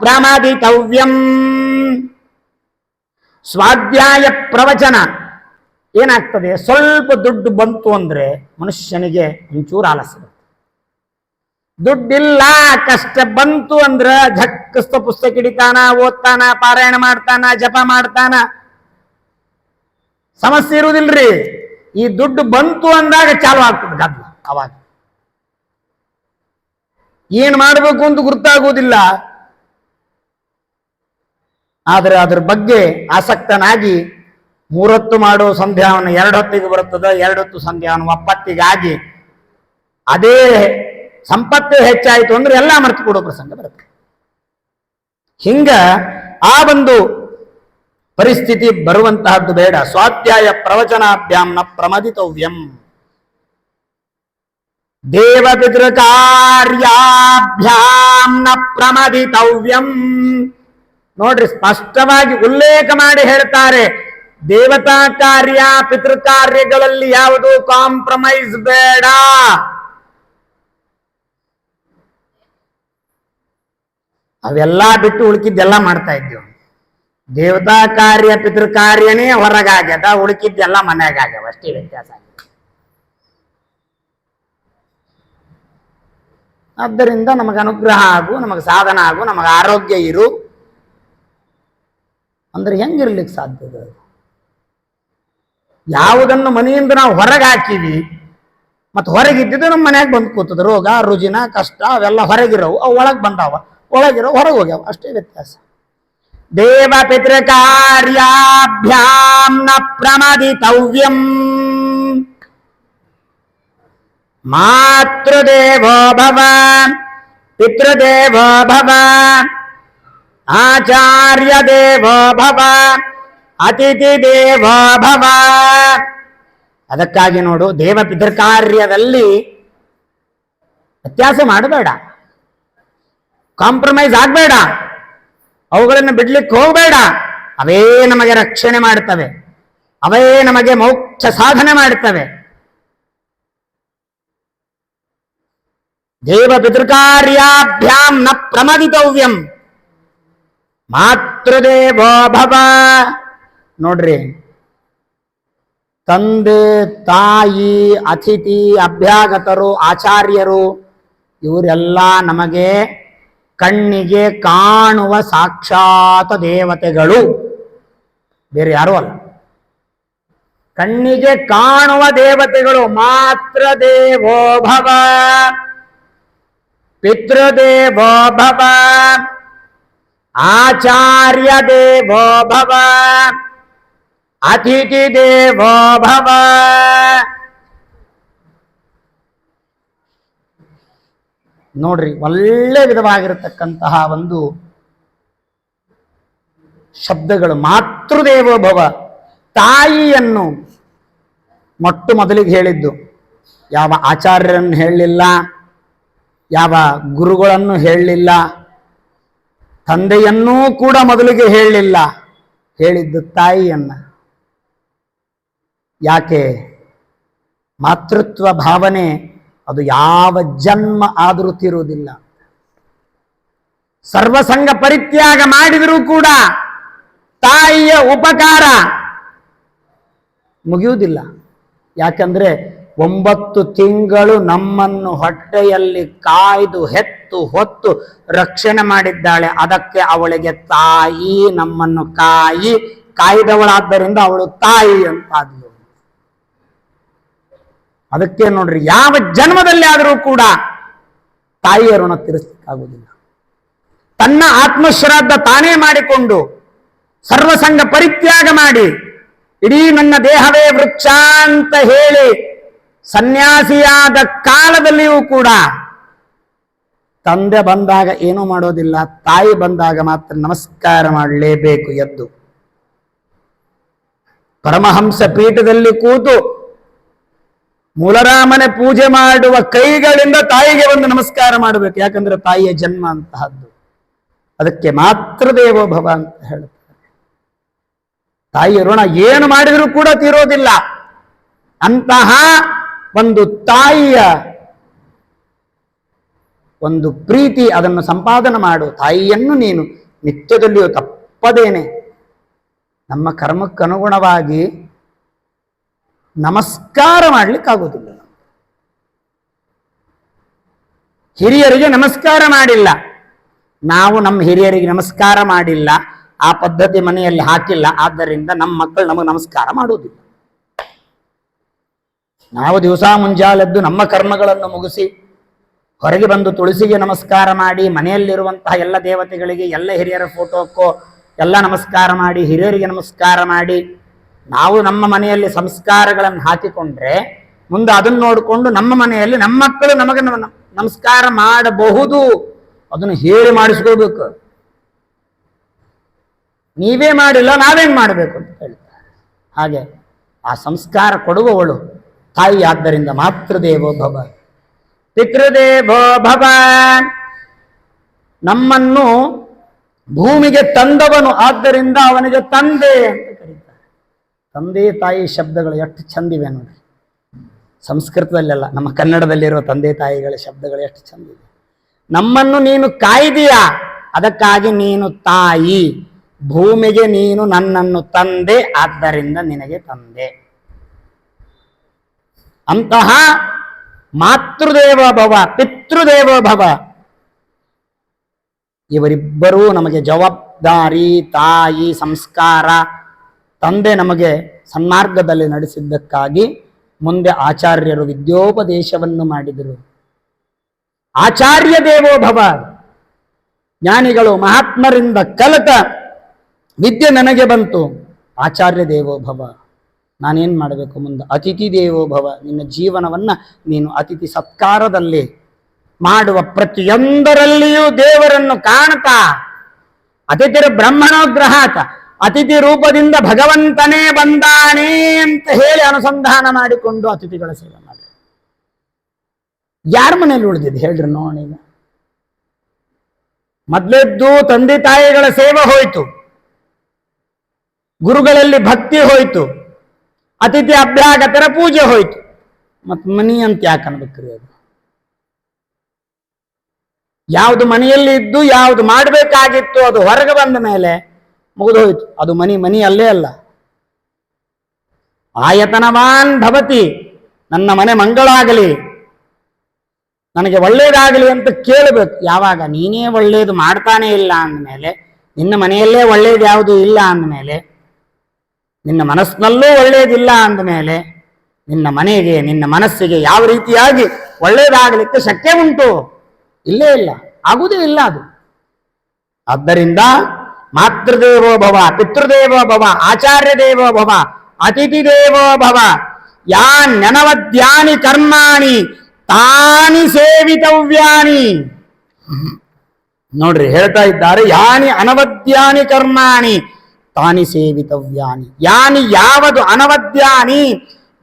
ಪ್ರಮದಿತವ್ಯಂ ಸ್ವಾಧ್ಯಾಯ ಪ್ರವಚನ. ಏನಾಗ್ತದೆ? ಸ್ವಲ್ಪ ದುಡ್ಡು ಬಂತು ಅಂದ್ರೆ ಮನುಷ್ಯನಿಗೆ ಒಂಚೂರು ಆಲಸ್ಯ. ದುಡ್ಡಿಲ್ಲ, ಕಷ್ಟ ಬಂತು ಅಂದ್ರ ಝಕ್ಕಸ್ತ ಪುಸ್ತಕ ಹಿಡಿತಾನ ಓದ್ತಾನ, ಪಾರಾಯಣ ಮಾಡ್ತಾನ, ಜಪ ಮಾಡ್ತಾನ. ಸಮಸ್ಯೆ ಇರುವುದಿಲ್ರಿ. ಈ ದುಡ್ಡು ಬಂತು ಅಂದಾಗ ಚಾಲು ಆಗ್ತದೆ ಗದ್ದಲ ಅವಾಗ. ಏನ್ ಮಾಡಬೇಕು ಅಂತ ಗುರ್ತಾಗುವುದಿಲ್ಲ. ಆದರೆ ಅದ್ರ ಬಗ್ಗೆ ಆಸಕ್ತನಾಗಿ ಮೂರೊತ್ತು ಮಾಡೋ ಸಂಧ್ಯಾವನ್ನು ಎರಡು ಹೊತ್ತಿಗೆ ಬರುತ್ತದೆ, ಎರಡು ಹೊತ್ತು ಸಂಧ್ಯಾವನ್ನು ಒಪ್ಪತ್ತಿಗಾಗಿ ಅದೇ ಸಂಪತ್ತು ಹೆಚ್ಚಾಯಿತು ಅಂದ್ರೆ ಎಲ್ಲ ಮರ್ತು ಕೊಡೋ ಪ್ರಸಂಗ ಬರುತ್ತೆ. ಹಿಂಗ ಆ ಒಂದು ಪರಿಸ್ಥಿತಿ ಬರುವಂತಹದ್ದು ಬೇಡ. ಸ್ವಾಧ್ಯಾಯ ಪ್ರವಚನಾಭ್ಯಾಮ್ನ ಪ್ರಮದಿತವ್ಯಂ. ದೇವಪಿತೃ ಕಾರ್ಯಾಭ್ಯಾಮ್ನ ಪ್ರಮದಿತವ್ಯಂ. ನೋಡ್ರಿ, ಸ್ಪಷ್ಟವಾಗಿ ಉಲ್ಲೇಖ ಮಾಡಿ ಹೇಳ್ತಾರೆ. ದೇವತಾ ಕಾರ್ಯ ಪಿತೃ ಕಾರ್ಯಗಳಲ್ಲಿ ಯಾವುದು ಕಾಂಪ್ರಮೈಸ್ ಬೇಡ. ಅವೆಲ್ಲ ಬಿಟ್ಟು ಉಳುಕಿದ್ದೆಲ್ಲ ಮಾಡ್ತಾ ಇದ್ದೀವಿ. ದೇವತಾ ಕಾರ್ಯ ಪಿತೃ ಕಾರ್ಯನೇ ಹೊರಗಾಗ್ಯದ, ಉಳುಕಿದ್ದೆಲ್ಲ ಮನೆಯಾಗ್ಯಾವ ಅಷ್ಟೇ ವ್ಯತ್ಯಾಸ ಆದ್ದರಿಂದ ನಮಗೆ ಅನುಗ್ರಹ ಆಗು, ನಮಗೆ ಸಾಧನ ಆಗು, ನಮಗೆ ಆರೋಗ್ಯ ಇರು. ಅಂದ್ರೆ ಹೆಂಗಿರ್ಲಿಕ್ಕೆ ಸಾಧ್ಯ ಅದು? ಯಾವುದನ್ನು ಮನೆಯಿಂದ ನಾವು ಹೊರಗೆ ಹಾಕಿವಿ, ಮತ್ತು ಹೊರಗಿದ್ದಿದ್ದು ನಮ್ಮ ಮನ್ಯಾಗ ಬಂದು ಕೂತದ, ರೋಗ, ರುಜಿನ, ಕಷ್ಟ, ಅವೆಲ್ಲ ಹೊರಗಿರೋವು, ಅವು ಒಳಗೆ ಬಂದಾವ, ಒಳಗಿರೋ ಹೊರಗೆ ಹೋಗ್ಯಾವ, ಅಷ್ಟೇ ವ್ಯತ್ಯಾಸ. ದೇವ ಪಿತೃ ಕಾರ್ಯಾಭ್ಯಾಮ್ನ ನ ಪ್ರಮದಿತವ್ಯಂ. ಮಾತೃದೇವೋ ಭವ, ಪಿತೃದೇವೋ ಭವ. ಆಚಾರ್ಯ ದೇವೋ ಭವ, ಅತಿಥಿ ದೇವೋ ಭವ. ಅದಕ್ಕಾಗಿ ನೋಡು, ದೇವ ಕಾರ್ಯದಲ್ಲಿ ವ್ಯತ್ಯಾಸ ಮಾಡಬೇಡ. ಕಾಂಪ್ರಮೈಸ್ ಆಗಬೇಡ. ಅವುಗಳನ್ನು ಬಿಡ್ಲಿಕ್ಕೆ ಹೋಗಬೇಡ. ಅವೇ ನಮಗೆ ರಕ್ಷಣೆ ಮಾಡುತ್ತವೆ ಅವೇ ನಮಗೆ ಮೋಕ್ಷ ಸಾಧನೆ ಮಾಡುತ್ತವೆ ದೇವ ನ ಪ್ರಮದಿತವ್ಯಂ. ಮಾತೃದೇವೋ ಭವ. ನೋಡ್ರಿ. ತಂದೆ, ತಾಯಿ, ಅತಿಥಿ, ಅಭ್ಯಾಗತರು, ಆಚಾರ್ಯರು, ಇವರೆಲ್ಲ ನಮಗೆ ಕಣ್ಣಿಗೆ ಕಾಣುವ ಸಾಕ್ಷಾತ್ ದೇವತೆಗಳು. ಬೇರೆ ಯಾರು ಅಲ್ಲ. ಕಣ್ಣಿಗೆ ಕಾಣುವ ದೇವತೆಗಳು ಮಾತ್ರ ದೇವೋ ಭವ. ಪಿತೃದೇವೋ ಭವ. ಆಚಾರ್ಯ ದೇವೋ ಭವ, ಅತಿಥಿ ದೇವೋ ಭವ. ನೋಡ್ರಿ, ಒಳ್ಳೆ ವಿಧವಾಗಿರತಕ್ಕಂತಹ ಒಂದು ಶಬ್ದಗಳು ಮಾತೃದೇವೋ ಭವ, ತಾಯಿಯನ್ನು ಮೊಟ್ಟ ಮೊದಲಿಗೆ ಹೇಳಿದ್ದು. ಯಾವ ಆಚಾರ್ಯರನ್ನು ಹೇಳಲಿಲ್ಲ, ಯಾವ ಗುರುಗಳನ್ನು ಹೇಳಲಿಲ್ಲ ತಂದೆಯನ್ನೂ ಕೂಡ ಮೊದಲಿಗೆ ಹೇಳಲಿಲ್ಲ ಹೇಳಿದ್ದು ತಾಯಿಯನ್ನ. ಯಾಕೆ? ಮಾತೃತ್ವ ಭಾವನೆ, ಅದು ಯಾವ ಜನ್ಮ ಆದರೂ ತಿರುವುದಿಲ್ಲ. ಸರ್ವಸಂಗ ಪರಿತ್ಯಾಗ ಮಾಡಿದರೂ ಕೂಡ ತಾಯಿಯ ಉಪಕಾರ ಮುಗಿಯುವುದಿಲ್ಲ. ಯಾಕಂದ್ರೆ ಒಂಬತ್ತು ತಿಂಗಳು ನಮ್ಮನ್ನು ಹೊಟ್ಟೆಯಲ್ಲಿ ಕಾಯ್ದು ಹೆತ್ತು ಹೊತ್ತು ರಕ್ಷಣೆ ಮಾಡಿದ್ದಾಳೆ. ಅದಕ್ಕೆ ಅವಳಿಗೆ ತಾಯಿ, ನಮ್ಮನ್ನು ಕಾಯಿ, ಕಾಯ್ದವಳಾದ್ದರಿಂದ ಅವಳು ತಾಯಿ ಅಂತಾದ್ಲು. ಅದಕ್ಕೆ ನೋಡ್ರಿ, ಯಾವ ಜನ್ಮದಲ್ಲಿ ಆದರೂ ಕೂಡ ತಾಯಿಯ ಋಣ ತನ್ನ ಆತ್ಮಶ್ರಾದ್ದ ತಾನೇ ಮಾಡಿಕೊಂಡು ಸರ್ವಸಂಗ ಪರಿತ್ಯಾಗ ಮಾಡಿ, ಇಡೀ ನನ್ನ ದೇಹವೇ ವೃಕ್ಷ ಅಂತ ಹೇಳಿ ಸನ್ಯಾಸಿಯಾದ ಕಾಲದಲ್ಲಿಯೂ ಕೂಡ ತಂದೆ ಬಂದಾಗ ಏನೂ ಮಾಡೋದಿಲ್ಲ, ತಾಯಿ ಬಂದಾಗ ಮಾತ್ರ ನಮಸ್ಕಾರ ಮಾಡಲೇಬೇಕು ಎದ್ದು. ಪರಮಹಂಸ ಪೀಠದಲ್ಲಿ ಕೂತು ಮೂಲರಾಮನೆ ಪೂಜೆ ಮಾಡುವ ಕೈಗಳಿಂದ ತಾಯಿಗೆ ಒಂದು ನಮಸ್ಕಾರ ಮಾಡಬೇಕು. ಯಾಕಂದ್ರೆ ತಾಯಿಯ ಜನ್ಮ ಅಂತಹದ್ದು. ಅದಕ್ಕೆ ಮಾತ್ರ ದೇವೋ ಭವ ಅಂತ ಹೇಳುತ್ತಾರೆ ತಾಯಿಯ ಋಣ ಏನು ಮಾಡಿದರೂ ಕೂಡ ತೀರೋದಿಲ್ಲ. ಅಂತಹ ಒಂದು ತಾಯಿಯ ಒಂದು ಪ್ರೀತಿ ಅದನ್ನು ಸಂಪಾದನೆ ಮಾಡು. ತಾಯಿಯನ್ನು ನೀನು ನಿತ್ಯದಲ್ಲಿಯೂ ತಪ್ಪದೇನೆ. ನಮ್ಮ ಕರ್ಮಕ್ಕನುಗುಣವಾಗಿ ನಮಸ್ಕಾರ ಮಾಡ್ಲಿಕ್ಕಾಗೋದಿಲ್ಲ ಹಿರಿಯರಿಗೆ ನಮಸ್ಕಾರ ಮಾಡಿಲ್ಲ. ನಾವು ನಮ್ಮ ಹಿರಿಯರಿಗೆ ನಮಸ್ಕಾರ ಮಾಡಿಲ್ಲ. ಆ ಪದ್ಧತಿ ಮನೆಯಲ್ಲಿ ಹಾಕಿಲ್ಲ. ಆದ್ದರಿಂದ ನಮ್ಮ ಮಕ್ಕಳು ನಮಗೆ ನಮಸ್ಕಾರ ಮಾಡುವುದಿಲ್ಲ. ನಾವು ದಿವಸ ಮುಂಜಾಲೆದ್ದು ನಮ್ಮ ಕರ್ಮಗಳನ್ನು ಮುಗಿಸಿ ಹೊರಗೆ ಬಂದು ತುಳಸಿಗೆ ನಮಸ್ಕಾರ ಮಾಡಿ ಮನೆಯಲ್ಲಿರುವಂತಹ ಎಲ್ಲ ದೇವತೆಗಳಿಗೆ, ಎಲ್ಲ ಹಿರಿಯರ ಫೋಟೋಕ್ಕೋ ಎಲ್ಲ ನಮಸ್ಕಾರ ಮಾಡಿ, ಹಿರಿಯರಿಗೆ ನಮಸ್ಕಾರ ಮಾಡಿ ನಾವು ನಮ್ಮ ಮನೆಯಲ್ಲಿ ಸಂಸ್ಕಾರಗಳನ್ನು ಹಾಕಿಕೊಂಡ್ರೆ ಮುಂದೆ ಅದನ್ನು ನೋಡಿಕೊಂಡು ನಮ್ಮ ಮನೆಯಲ್ಲಿ ನಮ್ಮ ಮಕ್ಕಳು ನಮಗೆ ನಮಸ್ಕಾರ ಮಾಡಬಹುದು. ಅದನ್ನು ಹೇಳಿ ಮಾಡಿಸ್ಕೋಬೇಕು ನೀವೇ ಮಾಡಿಲ್ಲ, ನಾವೇನು ಮಾಡಬೇಕು ಅಂತ ಹೇಳ್ತಾರೆ. ಹಾಗೆ ಆ ಸಂಸ್ಕಾರ ಕೊಡುವವಳು ತಾಯಿ ಆದ್ದರಿಂದ ಮಾತೃದೇವೋ ಭವ. ಪಿತೃದೇವೋ ಭವ. ನಮ್ಮನ್ನು ಭೂಮಿಗೆ ತಂದವನು ಆದ್ದರಿಂದ ಅವನಿಗೆ ತಂದೆ ಅಂತ ಕರೀತಾರೆ. ತಂದೆ ತಾಯಿ ಶಬ್ದಗಳು ಎಷ್ಟು ಚಂದಿವೆ ನೋಡಿ. ಸಂಸ್ಕೃತದಲ್ಲೆಲ್ಲ, ನಮ್ಮ ಕನ್ನಡದಲ್ಲಿರುವ ತಂದೆ ತಾಯಿಗಳ ಶಬ್ದಗಳು ಎಷ್ಟು ಚಂದಿವೆ. ನಮ್ಮನ್ನು ನೀನು ಕಾಯ್ದೀಯಾ? ಅದಕ್ಕಾಗಿ ನೀನು ತಾಯಿ. ಭೂಮಿಗೆ ನೀನು ನನ್ನನ್ನು ತಂದೆ, ಆದ್ದರಿಂದ ನಿನಗೆ ತಂದೆ. ಅಂತಹ ಮಾತೃದೇವ ಭವ, ಪಿತೃದೇವ ಭವ. ಇವರಿಬ್ಬರೂ ನಮಗೆ ಜವಾಬ್ದಾರಿ, ತಾಯಿ, ಸಂಸ್ಕಾರ, ತಂದೆ ನಮಗೆ ಸನ್ಮಾರ್ಗದಲ್ಲಿ ನಡೆಸಿದ್ದಕ್ಕಾಗಿ ಮುಂದೆ ಆಚಾರ್ಯರು ವಿದ್ಯೋಪದೇಶವನ್ನು ಮಾಡಿದರು. ಆಚಾರ್ಯ ದೇವೋ ಭವ, ಜ್ಞಾನಿಗಳು ಮಹಾತ್ಮರಿಂದ ಕಲಿತ ವಿದ್ಯೆ ನನಗೆ ಬಂತು. ಆಚಾರ್ಯ ದೇವೋ ಭವ. ನಾನೇನ್ ಮಾಡಬೇಕು ಮುಂದೆ? ಅತಿಥಿ ದೇವೋ ಭವ, ನಿನ್ನ ಜೀವನವನ್ನ ನೀನು ಅತಿಥಿ ಸತ್ಕಾರದಲ್ಲಿ ಮಾಡುವ ಪ್ರತಿಯೊಂದರಲ್ಲಿಯೂ ದೇವರನ್ನು ಕಾಣ್ತಾ ಅತಿಥಿರ ಬ್ರಹ್ಮಣೋಗ್ರಹಾತ ಅತಿಥಿ ರೂಪದಿಂದ ಭಗವಂತನೇ ಬಂದಾನೆ ಅಂತ ಹೇಳಿ ಅನುಸಂಧಾನ ಮಾಡಿಕೊಂಡು ಅತಿಥಿಗಳ ಸೇವೆ ಮಾಡಿ ಯಾರ ಮನೇಲಿ ಉಳಿದಿದೆ ಹೇಳ್ರಿ ನೋಡೀಗ ಮೊದಲೆದ್ದು ತಂದೆ ತಾಯಿಗಳ ಸೇವೆ ಹೋಯಿತು. ಗುರುಗಳಲ್ಲಿ ಭಕ್ತಿ ಹೋಯ್ತು. ಅತಿಥಿ ಅಭ್ಯಾಗತರ ಪೂಜೆ ಹೋಯ್ತು. ಮತ್ತು ಮನಿ ಅಂತ ಯಾಕೆ ಅನ್ಬೇಕ್ರಿ ಅದು? ಯಾವುದು ಮನೆಯಲ್ಲಿ ಇದ್ದು ಯಾವುದು ಮಾಡಬೇಕಾಗಿತ್ತು ಅದು ಹೊರಗೆ ಬಂದ ಮೇಲೆ ಮುಗಿದೋಯ್ತು ಅದು ಮನಿ ಮನಿ ಅಲ್ಲೇ ಅಲ್ಲ. ಆಯತನವಾನ್ ಭವತಿ, ನನ್ನ ಮನೆ ಮಂಗಳಾಗಲಿ, ನನಗೆ ಒಳ್ಳೇದಾಗಲಿ ಅಂತ ಕೇಳಬೇಕು. ಯಾವಾಗ? ನೀನೇ ಒಳ್ಳೇದು ಮಾಡ್ತಾನೆ ಇಲ್ಲ ಅಂದಮೇಲೆ, ನಿನ್ನ ಮನೆಯಲ್ಲೇ ಒಳ್ಳೇದು ಯಾವುದು ಇಲ್ಲ ಅಂದಮೇಲೆ ನಿನ್ನ ಮನಸ್ಸಿನಲ್ಲೂ ಒಳ್ಳೇದಿಲ್ಲ ಅಂದಮೇಲೆ ನಿನ್ನ ಮನೆಗೆ, ನಿನ್ನ ಮನಸ್ಸಿಗೆ ಯಾವ ರೀತಿಯಾಗಿ ಒಳ್ಳೇದಾಗಲಿಕ್ಕೆ ಶಕ್ಯ ಉಂಟು? ಇಲ್ಲೇ ಇಲ್ಲ. ಆಗುವುದೇ ಇಲ್ಲ ಅದು. ಆದ್ದರಿಂದ ಮಾತೃದೇವೋ ಭವ, ಪಿತೃದೇವೋ ಭವ ಆಚಾರ್ಯ ದೇವೋ ಭವ ಅತಿಥಿ ದೇವೋ ಭವ ಯಾನ್ಯನವದ್ಯಾನಿ ಕರ್ಮಾಣಿ, ತಾನಿ ಸೇವಿತವ್ಯಾನಿ. ನೋಡ್ರಿ, ಹೇಳ್ತಾ ಇದ್ದಾರೆ, ಯಾನಿ ಅನವದ್ಯಾನಿ ಕರ್ಮಾಣಿ ತಾನಿ ಸೇವಿತವ್ಯಾನಿ. ಯಾನಿ ಯಾವುದು ಅನವದ್ಯಾನಿ?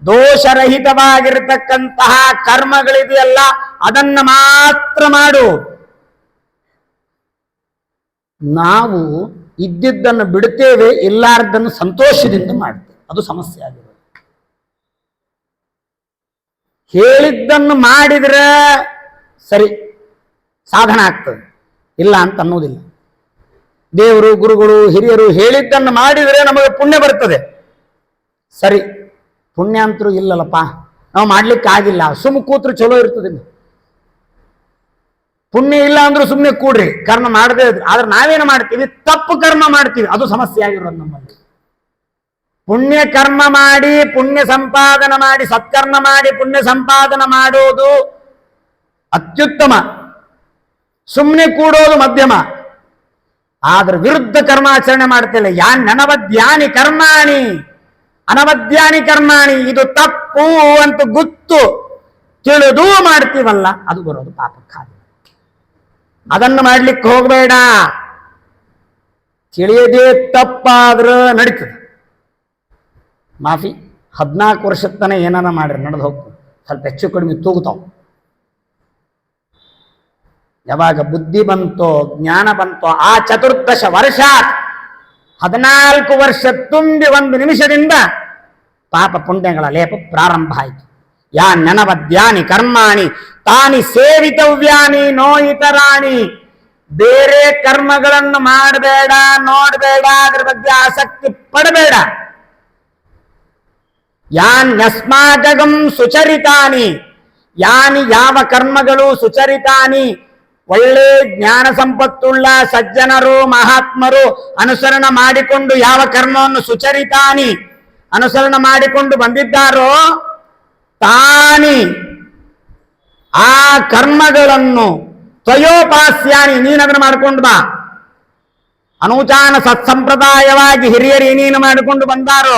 ದೋಷರಹಿತವಾಗಿರತಕ್ಕಂತಹ ಕರ್ಮಗಳಿದೆಯಲ್ಲ ಅದನ್ನ ಮಾತ್ರ ಮಾಡು. ನಾವು ಇದ್ದಿದ್ದನ್ನು ಬಿಡುತ್ತೇವೆ, ಇಲ್ಲಾರ್ದನ್ನು ಸಂತೋಷದಿಂದ ಮಾಡ್ತೇವೆ. ಅದು ಸಮಸ್ಯೆ ಆಗಿದೆ ಹೇಳಿದ್ದನ್ನು ಮಾಡಿದ್ರೆ ಸರಿ, ಸಾಧನ ಆಗ್ತದೆ. ಇಲ್ಲ ಅಂತ ಅನ್ನೋದಿಲ್ಲ. ದೇವರು, ಗುರುಗಳು, ಹಿರಿಯರು ಹೇಳಿದ್ದನ್ನು ಮಾಡಿದರೆ ನಮಗೆ ಪುಣ್ಯ ಬರ್ತದೆ. ಸರಿ, ಪುಣ್ಯ ಅಂತರೂ ಇಲ್ಲಲ್ಲಪ್ಪ. ನಾವು ಮಾಡ್ಲಿಕ್ಕೆ ಆಗಿಲ್ಲ. ಸುಮ್ ಕೂತ್ರು ಚಲೋ ಇರ್ತದೆ. ಪುಣ್ಯ ಇಲ್ಲ ಅಂದ್ರೂ ಸುಮ್ಮನೆ ಕೂಡ್ರಿ. ಕರ್ಮ ಮಾಡದೇ ಆದ್ರೆ ನಾವೇನು ಮಾಡ್ತೀವಿ? ತಪ್ಪು ಕರ್ಮ ಮಾಡ್ತೀವಿ. ಅದು ಸಮಸ್ಯೆ ಆಗಿರೋದು ನಮ್ಮಲ್ಲಿ. ಪುಣ್ಯ ಕರ್ಮ ಮಾಡಿ, ಪುಣ್ಯ ಸಂಪಾದನ ಮಾಡಿ, ಸತ್ಕರ್ಮ ಮಾಡಿ, ಪುಣ್ಯ ಸಂಪಾದನ ಮಾಡೋದು ಅತ್ಯುತ್ತಮ. ಸುಮ್ಮನೆ ಕೂಡೋದು ಮಧ್ಯಮ. ಆದ್ರೆ ವಿರುದ್ಧ ಕರ್ಮಾಚರಣೆ ಮಾಡ್ತಿಲ್ಲ. ಯಾನ್ ಅನವದ್ಯಾನಿ ಕರ್ಮಾಣಿ? ಅನವದ್ಯಾನಿ ಕರ್ಮಾಣಿ, ಇದು ತಪ್ಪು ಅಂತ ಗೊತ್ತು ತಿಳಿದು ಮಾಡ್ತೀವಲ್ಲ, ಅದು ಬರೋದು ಪಾಪಕ್ಕಾಗಿ ಅದನ್ನು ಮಾಡ್ಲಿಕ್ಕೆ ಹೋಗಬೇಡ. ತಿಳಿಯದೇ ತಪ್ಪಾದ್ರ ನಡೀತದೆ. ಮಾಫಿ, ಹದಿನಾಲ್ಕು ವರ್ಷದ ತನಕ ಏನಾರ ಮಾಡ್ರಿ, ನಡೆದು ಹೋಗ್ತದೆ ಸ್ವಲ್ಪ ಹೆಚ್ಚು ಕಡಿಮೆ ತೂಗುತ್ತಾವ ಯಾವಾಗ ಬುದ್ಧಿ ಬಂತೋ, ಜ್ಞಾನ ಬಂತೋ, ಆ ಚತುರ್ದಶ ವರ್ಷ ಹದಿನಾಲ್ಕು ವರ್ಷ ತುಂಬಿ ಒಂದು ನಿಮಿಷದಿಂದ ಪಾಪ ಪುಣ್ಯಗಳ ಲೇಪ ಪ್ರಾರಂಭ ಆಯಿತು. ಯಾನ್ಯನವದ್ಯಾನಿ ಕರ್ಮಾಣಿ, ತಾನಿ ಸೇವಿತವ್ಯಾನಿ ನೋ ಇತರಾಣಿ ಬೇರೆ ಕರ್ಮಗಳನ್ನು ಮಾಡಬೇಡ, ನೋಡಬೇಡ, ಅದರ ಬಗ್ಗೆ ಆಸಕ್ತಿ ಪಡಬೇಡ. ಯಾನ್ಯಸ್ಮಾಕಗಂ ಸುಚರಿತಾನಿ, ಯಾನಿ ಯಾವ ಕರ್ಮಗಳು ಸುಚರಿತಾನಿ ಒಳ್ಳೆ ಜ್ಞಾನ ಸಂಪತ್ತುಳ್ಳ ಸಜ್ಜನರು, ಮಹಾತ್ಮರು ಅನುಸರಣ ಮಾಡಿಕೊಂಡು ಯಾವ ಕರ್ಮವನ್ನು ಸುಚರಿತಾನಿ? ಅನುಸರಣ ಮಾಡಿಕೊಂಡು ಬಂದಿದ್ದಾರೋ? ತಾನಿ. ಆ ಕರ್ಮಗಳನ್ನು ತ್ವಯೋಪಾಸ್ಯಾನಿ, ನೀನದನ್ನು ಮಾಡಿಕೊಂಡು ಬಾ. ಅನೂಚಾನ ಸತ್ಸಂಪ್ರದಾಯವಾಗಿ ಹಿರಿಯರು ಏನೇನು ಮಾಡಿಕೊಂಡು ಬಂದಾರೋ?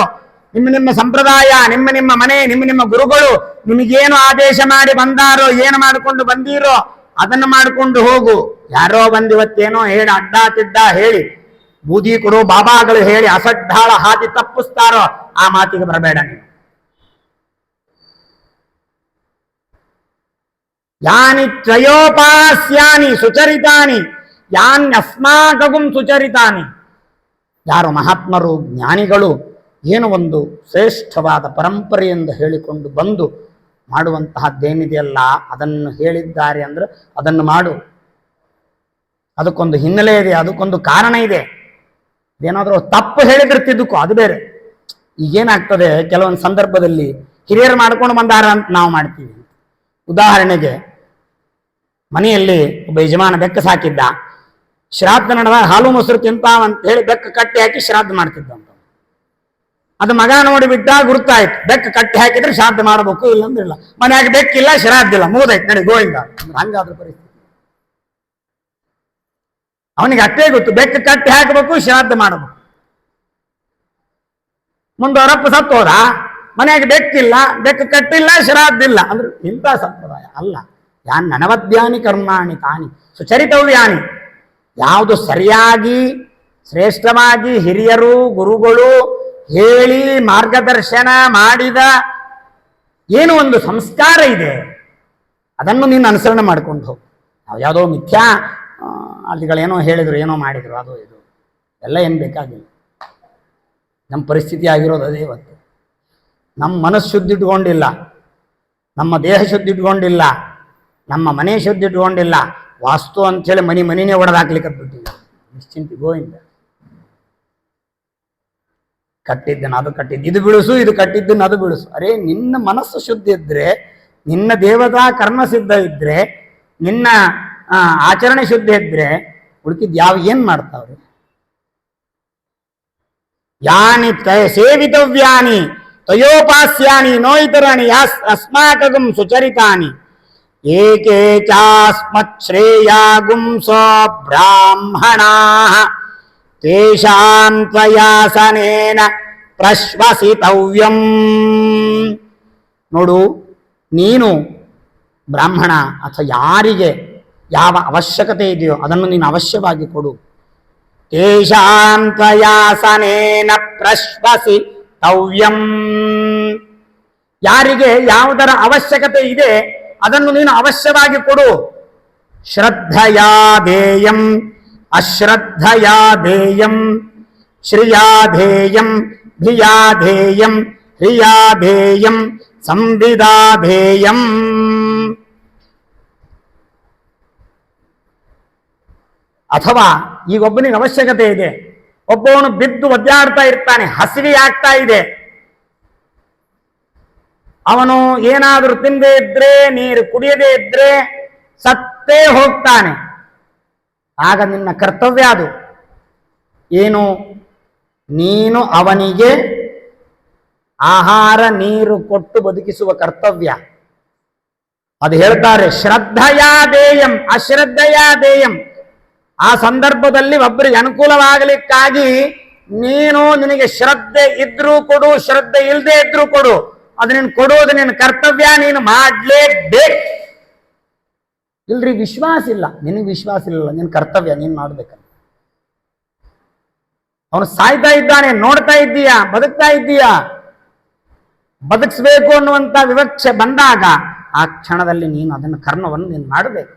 ನಿಮ್ಮ ನಿಮ್ಮ ಸಂಪ್ರದಾಯ, ನಿಮ್ಮ ನಿಮ್ಮ ಮನೆ, ನಿಮ್ಮ ನಿಮ್ಮ ಗುರುಗಳು ನಿಮಗೇನು ಆದೇಶ ಮಾಡಿ ಬಂದಾರೋ, ಏನು ಮಾಡಿಕೊಂಡು ಬಂದೀರೋ? ಅದನ್ನು ಮಾಡಿಕೊಂಡು ಹೋಗು. ಯಾರೋ ಬಂದಿವತ್ತೇನೋ ಹೇಳಿ ಅಡ್ಡ ತಿಡ್ಡ ಹೇಳಿ, ಬೂದಿ ಕೊಡು ಬಾಬಾಗಳು ಹೇಳಿ ಅಸಡ್ಡಾಳ ಹಾದಿ ತಪ್ಪಿಸ್ತಾರೋ, ಆ ಮಾತಿಗೆ ಬರಬೇಡ ನೀನು. ಯಾನಿ ತ್ರಯೋಪಾಸ್ಯಾನಿ ಸುಚರಿತಾನಿ ಯಾನ್ಯಸ್ಮಾಕಗುಂ ಸುಚರಿತಾನಿ. ಯಾರು ಮಹಾತ್ಮರು, ಜ್ಞಾನಿಗಳು, ಏನು ಒಂದು ಶ್ರೇಷ್ಠವಾದ ಪರಂಪರೆಯಿಂದ ಹೇಳಿಕೊಂಡು ಬಂದು ಮಾಡುವಂತಹದ್ದೇನಿದೆಯಲ್ಲ, ಅದನ್ನು ಹೇಳಿದ್ದಾರೆ ಅಂದ್ರೆ ಅದನ್ನು ಮಾಡು. ಅದಕ್ಕೊಂದು ಹಿನ್ನೆಲೆ ಇದೆ, ಅದಕ್ಕೊಂದು ಕಾರಣ ಇದೆ. ಏನಾದರೂ ತಪ್ಪು ಹೇಳಿದಿರ್ತಿದ್ದಕ್ಕೂ ಅದು ಬೇರೆ. ಈಗೇನಾಗ್ತದೆ, ಕೆಲವೊಂದು ಸಂದರ್ಭದಲ್ಲಿ ಹಿರಿಯರು ಮಾಡ್ಕೊಂಡು ಬಂದಾರ ಅಂತ ನಾವು ಮಾಡ್ತೀವಿ. ಉದಾಹರಣೆಗೆ, ಮನೆಯಲ್ಲಿ ಒಬ್ಬ ಯಜಮಾನ ಬೆಕ್ಕ ಸಾಕಿದ್ದ. ಶ್ರಾದ್ದ ನಡೆದ ಹಾಲು ಮೊಸರು ತಿಂತಾವಂತ ಹೇಳಿ ಬೆಕ್ಕ ಕಟ್ಟಿ ಹಾಕಿ ಶ್ರಾದ್ದ ಮಾಡ್ತಿದ್ದಂತ. ಅದು ಮಗ ನೋಡಿಬಿಟ್ಟ ಗುರುತಾಯ್ತು. ಬೆಕ್ಕ ಕಟ್ಟಿ ಹಾಕಿದ್ರೆ ಶಾಂತಿ ಮಾಡಬೇಕು ಇಲ್ಲ ಮನ್ಯಾಗ ಬೆಕ್ಕಿಲ್ಲ ಶ್ರಾದ್ದ ಇಲ್ಲ ನಡೆ ನಡಿ ಗೋವಿಂದ ಹಂಗಾದ್ರ ಪರಿಸ್ಥಿತಿ. ಅವನಿಗೆ ಅಷ್ಟೇ ಗೊತ್ತು, ಬೆಕ್ಕ ಕಟ್ಟಿ ಹಾಕಬೇಕು, ಶ್ರಾದ್ದ ಮಾಡಬೇಕು. ಮುಂದವರಪ್ಪ ಸತ್ತು ಹೋದ. ಮನೆಯಾಗ ಬೆಕ್ಕಿಲ್ಲ, ಬೆಕ್ಕ ಕಟ್ಟಿಲ್ಲ, ಶ್ರಾದ್ದಿಲ್ಲ. ಅಂದ್ರೆ ಇಂಥ ಸಂಪ್ರದಾಯ ಅಲ್ಲ. ಯಾನ್ ನನವದ್ಯಾನಿ ಕರ್ಮಾಣಿ ತಾನಿ, ಸುಚರಿತವ್ಯಾನಿ. ಯಾವುದು ಸರಿಯಾಗಿ, ಶ್ರೇಷ್ಠವಾಗಿ ಹಿರಿಯರು, ಗುರುಗಳು ಹೇಳಿ ಮಾರ್ಗದರ್ಶನ ಮಾಡಿದ ಏನು ಒಂದು ಸಂಸ್ಕಾರ ಇದೆ, ಅದನ್ನು ನೀನು ಅನುಸರಣೆ ಮಾಡ್ಕೊಂಡು ಹೋಗು. ನಾವು ಯಾವುದೋ ಮಿಥ್ಯಾ ಅಲ್ಲಿಗಳೇನೋ ಹೇಳಿದ್ರು, ಏನೋ ಮಾಡಿದ್ರು, ಅದು ಇದು. ಎಲ್ಲ ಏನು ಬೇಕಾಗಿಲ್ಲ. ನಮ್ಮ ಪರಿಸ್ಥಿತಿ ಆಗಿರೋದು ಅದೇ ಇವತ್ತು. ನಮ್ಮ ಮನಸ್ಸು ಶುದ್ಧಿ ಇಟ್ಕೊಂಡಿಲ್ಲ ನಮ್ಮ ದೇಹ ಶುದ್ಧ ಇಟ್ಕೊಂಡಿಲ್ಲ ನಮ್ಮ ಮನೆ ಶುದ್ಧಿ ಇಟ್ಕೊಂಡಿಲ್ಲ ವಾಸ್ತು ಅಂತೇಳಿ ಮನೆ ಮನಿನೇ ಒಡೆದಾಕ್ಲಿಕ್ಕೆ ಬಿಟ್ಟಿಲ್ಲ ನಿಶ್ಚಿಂತೆ ಗೋವಿಂದ. ಕಟ್ಟಿದ್ದನ್ನು ಅದು ಕಟ್ಟಿದ್ದು. ಇದು ಬಿಡಿಸು, ಇದು ಕಟ್ಟಿದ್ದನ್ನು ಅದು ಬಿಡಿಸು. ಅರೇ, ನಿನ್ನ ಮನಸ್ಸು ಶುದ್ಧ ಇದ್ರೆ, ನಿನ್ನ ದೇವತಾ ಕರ್ಮ ಸಿದ್ಧ ಇದ್ರೆ, ನಿನ್ನ ಆಚರಣೆ ಶುದ್ಧ ಇದ್ರೆ ಉಳ್ಕಿದ್ ಯಾವ, ಏನ್ ಮಾಡ್ತಾವ್ರಿ ಯಾನಿ ಸೇವಿತವ್ಯಾನಿ, ತಯೋಪಾಸ್ಯಾನಿ, ನೋಯಿತರಾಣಿ ಯಾಸ್ ಅಸ್ಮಾಕಗಂ ಸುಚರಿತಾನಿ. ಏಕೆ ಚಾಸ್ಮತ್ ಶ್ರೇಯಾಗುಂ ಸ ಬ್ರಾಹ್ಮಣಾ. ತೇಷಾಂ ತ್ವಯಾಸನೇನ ಪ್ರಶ್ವಸಿತವ್ಯಂ ನೋಡು, ನೀನು ಬ್ರಾಹ್ಮಣ ಅಥವಾ ಯಾರಿಗೆ ಯಾವ ಅವಶ್ಯಕತೆ ಇದೆಯೋ ಅದನ್ನು ನೀನು ಅವಶ್ಯವಾಗಿ ಕೊಡು. ತೇಷಾಂ ತ್ವಯಾಸನೇನ ಪ್ರಶ್ವಸಿ ತವ್ಯಂ ಯಾರಿಗೆ ಯಾವುದರ ಅವಶ್ಯಕತೆ ಇದೆ ಅದನ್ನು ನೀನು ಅವಶ್ಯವಾಗಿ ಕೊಡು. ಶ್ರದ್ಧಯಾ ದೇಯಂ ಅಶ್ರದ್ಧಯಾ ದೇಯಂ ಶ್ರಿಯಾ ಧೇಯಂ ಧಿಯಾ ಧೇಯಂ ಹ್ರಿಯಾ ಧೇಯಂ ಸಂವಿದಾ ಧೇಯಂ ಅಥವಾ ಈಗೊಬ್ಬನಿಗೆ ಅವಶ್ಯಕತೆ ಇದೆ. ಒಬ್ಬವನು ಬಿದ್ದು ಒದ್ದಾಡ್ತಾ ಇರ್ತಾನೆ, ಹಸಿವಿ ಆಗ್ತಾ ಇದೆ. ಅವನು ಏನಾದರೂ ತಿಂದೇ ಇದ್ರೆ, ನೀರು ಕುಡಿಯದೇ ಇದ್ರೆ ಸತ್ತೇ ಹೋಗ್ತಾನೆ. ಆಗ ನಿನ್ನ ಕರ್ತವ್ಯ ಅದು. ಏನು? ನೀನು ಅವನಿಗೆ ಆಹಾರ, ನೀರು ಕೊಟ್ಟು ಬದುಕಿಸುವ ಕರ್ತವ್ಯ. ಅದು ಹೇಳ್ತಾರೆ ಶ್ರದ್ಧೆಯಾ ದೇಯಂ ಆ ಸಂದರ್ಭದಲ್ಲಿ ಒಬ್ಬರಿಗೆ ಅನುಕೂಲವಾಗಲಿಕ್ಕಾಗಿ ನೀನು ನಿನಗೆ ಶ್ರದ್ಧೆ ಇದ್ರೂ ಕೊಡು, ಶ್ರದ್ಧೆ ಇಲ್ಲದೆ ಇದ್ರೂ ಕೊಡು. ಅದು ನೀನು ಕೊಡುವುದು ನಿನ್ನ ಕರ್ತವ್ಯ, ನೀನು ಮಾಡ್ಲೇಬೇಕು. ಇಲ್ರಿ ವಿಶ್ವಾಸ ಇಲ್ಲ. ನಿನಗೆ ವಿಶ್ವಾಸ ಇಲ್ಲ ನಿನ್ನ ಕರ್ತವ್ಯ, ನೀನು ಮಾಡ್ಬೇಕು. ಅವನು ಸಾಯ್ತಾ ಇದ್ದಾನೆ, ನೋಡ್ತಾ ಇದ್ದೀಯಾ, ಬದುಕ್ತಾ ಇದ್ದೀಯಾ? ಬದುಕಿಸ್ಬೇಕು ಅನ್ನುವಂತ ವಿವಕ್ಷೆ ಬಂದಾಗ ಆ ಕ್ಷಣದಲ್ಲಿ ನೀನು ಅದನ್ನು ಕರ್ಮವನ್ನು ನೀನು ಮಾಡಬೇಕು.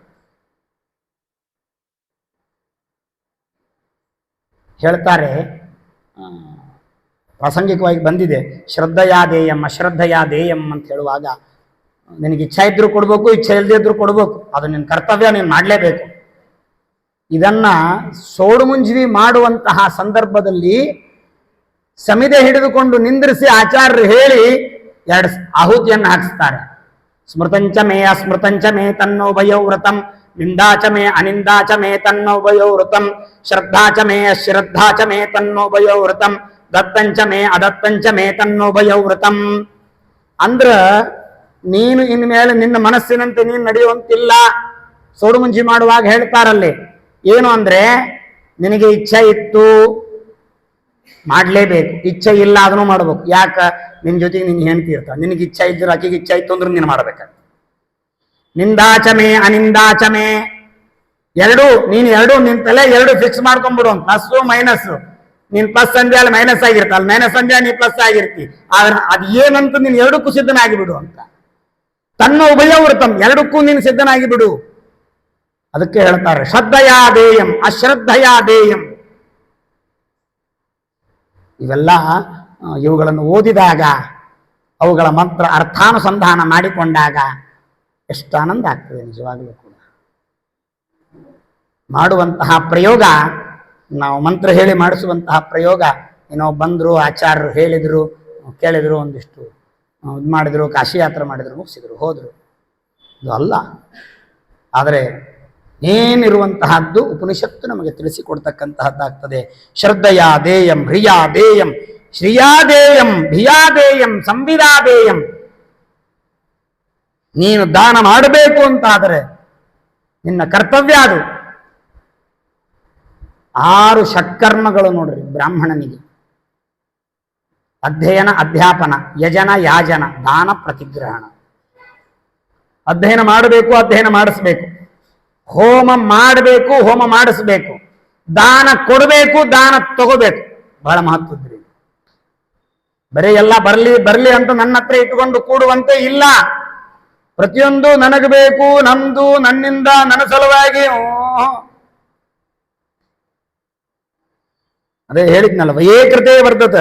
ಹೇಳ್ತಾರೆ ಪ್ರಾಸಂಗಿಕವಾಗಿ ಬಂದಿದೆ ಶ್ರದ್ಧೆಯಾ ದೇಯಂ ದೇಯಂ ಅಂತ ಹೇಳುವಾಗ ನಿನಗೆ ಇಚ್ಛೆ ಇದ್ರು ಕೊಡ್ಬೇಕು, ಇಚ್ಛೆ ಇಲ್ಲದೆ ಇದ್ರು ಕೊಡ್ಬೇಕು. ಅದು ನಿನ್ನ ಕರ್ತವ್ಯ, ನೀನು ಮಾಡಲೇಬೇಕು. ಇದನ್ನ ಸೋಡು ಮುಂಜಿವಿ ಮಾಡುವಂತಹ ಸಂದರ್ಭದಲ್ಲಿ ಸಮಿದೆ ಹಿಡಿದುಕೊಂಡು ನಿಂದ್ರಿಸಿ ಆಚಾರ್ಯರು ಹೇಳಿ ಎರಡು ಆಹುತಿಯನ್ನು ಹಾಕಿಸ್ತಾರೆ. ಸ್ಮೃತಂಚ ಮೇ ಅಸ್ಮೃತಂಚ ಮೇ ತನ್ನೋ ವ್ರತಂ, ನಿಂದಾಚ ಮೇ ಅನಿಂದಾಚ ಮೇ ತನ್ನೋ ವ್ರತಂ, ಶ್ರದ್ಧಾಚ ಮೇ ಅಶ್ರದ್ಧಾಚ ಮೇ ತನ್ನೋ ವ್ರತಂ, ದತ್ತಂಚ ಮೇ ಅದತ್ತಂಚ ಮೇ ತನ್ನೋ ವ್ರತಂ. ಅಂದ್ರ ನೀನು ಇನ್ಮೇಲೆ ನಿನ್ನ ಮನಸ್ಸಿನಂತೆ ನೀನು ನಡೆಯುವಂತಿಲ್ಲ. ಸೋಡು ಮುಂಜಿ ಮಾಡುವಾಗ ಹೇಳ್ತಾರಲ್ಲಿ, ಏನು ಅಂದ್ರೆ, ನಿನಗೆ ಇಚ್ಛೆ ಇತ್ತು, ಮಾಡಲೇಬೇಕು. ಇಚ್ಛೆ ಇಲ್ಲ ಅದನ್ನು ಮಾಡ್ಬೇಕು. ಯಾಕ? ನಿನ್ನ ಜೊತೆಗೆ ನಿನ್ ಹೆಂಡತಿ ಇರ್ತಾವ ನಿನಗೆ ಇಚ್ಛೆ ಇದ್ರೆ ಆಕೆಗೆ ಇಚ್ಛೆ ಇತ್ತು ಅಂದ್ರೆ ನೀನು ಮಾಡ್ಬೇಕ. ನಿಂದಾಚಮೆ, ಅನಿಂದಾಚಮೆ. ಎರಡು, ನೀನು ಎರಡು ತಲೆ ಎರಡು ಫಿಕ್ಸ್ ಮಾಡ್ಕೊಂಡ್ಬಿಡು ಪ್ಲಸ್ ಮೈನಸ್ ನೀನ್ ಪ್ಲಸ್ ಸಂಧ್ಯಾ ಅಲ್ಲಿ ಮೈನಸ್ ಅಲ್ಲಿ ಮೈನಸ್ ಸಂಧ್ಯಾ, ನೀ ಪ್ಲಸ್ ಆಗಿರ್ತಿ. ಆದ್ರೆ ಅದು ಏನಂತ ನೀನ್ ಎರಡು ಸಿದ್ಧನಾಗಿ ಬಿಡು ಅಂತ. ತನ್ನ ಉಭಯ ವೃತಂ ಎರಡಕ್ಕೂ ನೀನು ಸಿದ್ಧನಾಗಿ ಬಿಡು ಅದಕ್ಕೆ ಹೇಳ್ತಾರೆ ಶ್ರದ್ಧಯಾ ದೇಯಂ ಅಶ್ರದ್ಧಯಾ ದೇಯಂ ಇವೆಲ್ಲ ಇವುಗಳನ್ನು ಓದಿದಾಗ, ಅವುಗಳ ಮಂತ್ರ ಅರ್ಥಾನುಸಂಧಾನ ಮಾಡಿಕೊಂಡಾಗ ಎಷ್ಟು ಆನಂದ ಆಗ್ತದೆ ನಿಜವಾಗಲೂ ಕೂಡ. ಮಾಡುವಂತಹ ಪ್ರಯೋಗ, ನಾವು ಮಂತ್ರ ಹೇಳಿ ಮಾಡಿಸುವಂತಹ ಪ್ರಯೋಗ, ಏನೋ ಬಂದರು, ಆಚಾರ್ಯರು ಹೇಳಿದರು, ಕೇಳಿದ್ರು ಒಂದಿಷ್ಟು. ಇದು ಮಾಡಿದ್ರು ಕಾಶಿ ಯಾತ್ರೆ ಮಾಡಿದ್ರು, ಮುಗಿಸಿದ್ರು, ಹೋದರು. ಇದು ಅಲ್ಲ. ಆದರೆ ಏನಿರುವಂತಹದ್ದು ಉಪನಿಷತ್ತು ನಮಗೆ ತಿಳಿಸಿಕೊಡ್ತಕ್ಕಂತಹದ್ದಾಗ್ತದೆ. ಶ್ರದ್ಧೆಯ ದೇಯಂ, ಹ್ರಿಯಾ ದೇಯಂ, ಶ್ರಿಯಾ ದೇಯಂ, ಭಿಯಾ ದೇಯಂ, ಸಂವಿದಾ ದೇಯಂ. ನೀನು ದಾನ ಮಾಡಬೇಕು ಅಂತಾದರೆ ನಿನ್ನ ಕರ್ತವ್ಯ ಅದು. ಆರು ಷಟ್ಕರ್ಮಗಳು ನೋಡ್ರಿ ಬ್ರಾಹ್ಮಣನಿಗೆ. ಅಧ್ಯಯನ ಅಧ್ಯಾಪನ, ಯಜನ ಯಾಜನ, ದಾನ ಪ್ರತಿಗ್ರಹಣ. ಅಧ್ಯಯನ ಮಾಡಬೇಕು, ಅಧ್ಯಯನ ಮಾಡಿಸ್ಬೇಕು. ಹೋಮ ಮಾಡಬೇಕು, ಹೋಮ ಮಾಡಿಸ್ಬೇಕು. ದಾನ ಕೊಡಬೇಕು, ದಾನ ತಗೋಬೇಕು. ಬಹಳ ಮಹತ್ವದ್ರಿ ಬರೀ ಎಲ್ಲ ಬರಲಿ ಬರಲಿ ಅಂತ ನನ್ನ ಹತ್ರ ಇಟ್ಟುಕೊಂಡು ಕೂಡುವಂತೆ ಇಲ್ಲ. ಪ್ರತಿಯೊಂದು ನನಗೆ ಬೇಕು ನಮ್ದು ನನ್ನಿಂದ, ನನ್ನ ಸಲುವಾಗಿ. ಅದೇ ಹೇಳಿದ್ನಲ್ಲ ವಯೇಕೃತೆ ವರ್ತತ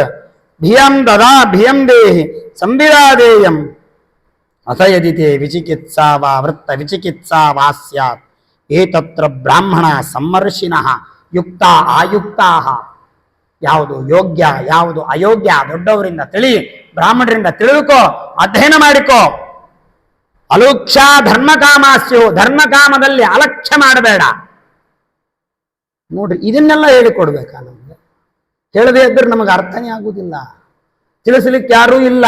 ಭಿಯಂ ದದಾ ಭಿಯಂ ದೇಹಿ ಸಂವಿರಾದೇಯಂ ಅಸಯದಿತೆ ವಿಚಿಕಿತ್ಸಾ ವಾ ವೃತ್ತ ವಿಚಿಕಿತ್ಸಾ ವಾ ಸ್ಯಾತ್ ಏತತ್ರ ಬ್ರಾಹ್ಮಣ ಸಮ್ಮರ್ಷಿನಃ ಯುಕ್ತ ಆಯುಕ್ತಾ ಯಾವುದು ಯೋಗ್ಯ, ಯಾವುದು ಅಯೋಗ್ಯ ದೊಡ್ಡವರಿಂದ ತಿಳಿ, ಬ್ರಾಹ್ಮಣರಿಂದ ತಿಳಿದುಕೋ ಅಧ್ಯಯನ ಮಾಡಿಕೋ. ಅಲೋಕ್ಷ ಧರ್ಮಕಾಮಾಸ್ಯು, ಧರ್ಮಕಾಮದಲ್ಲಿ ಅಲಕ್ಷ್ಯ ಮಾಡಬೇಡ. ನೋಡ್ರಿ, ಇದನ್ನೆಲ್ಲ ಹೇಳಿಕೊಡ್ಬೇಕಾ ನಮ್ಗೆ? ಹೇಳದೇ ಇದ್ದರೆ ನಮಗೆ ಅರ್ಥನೇ ಆಗುವುದಿಲ್ಲ ತಿಳಿಸಲಿಕ್ಕೆ ಯಾರೂ ಇಲ್ಲ.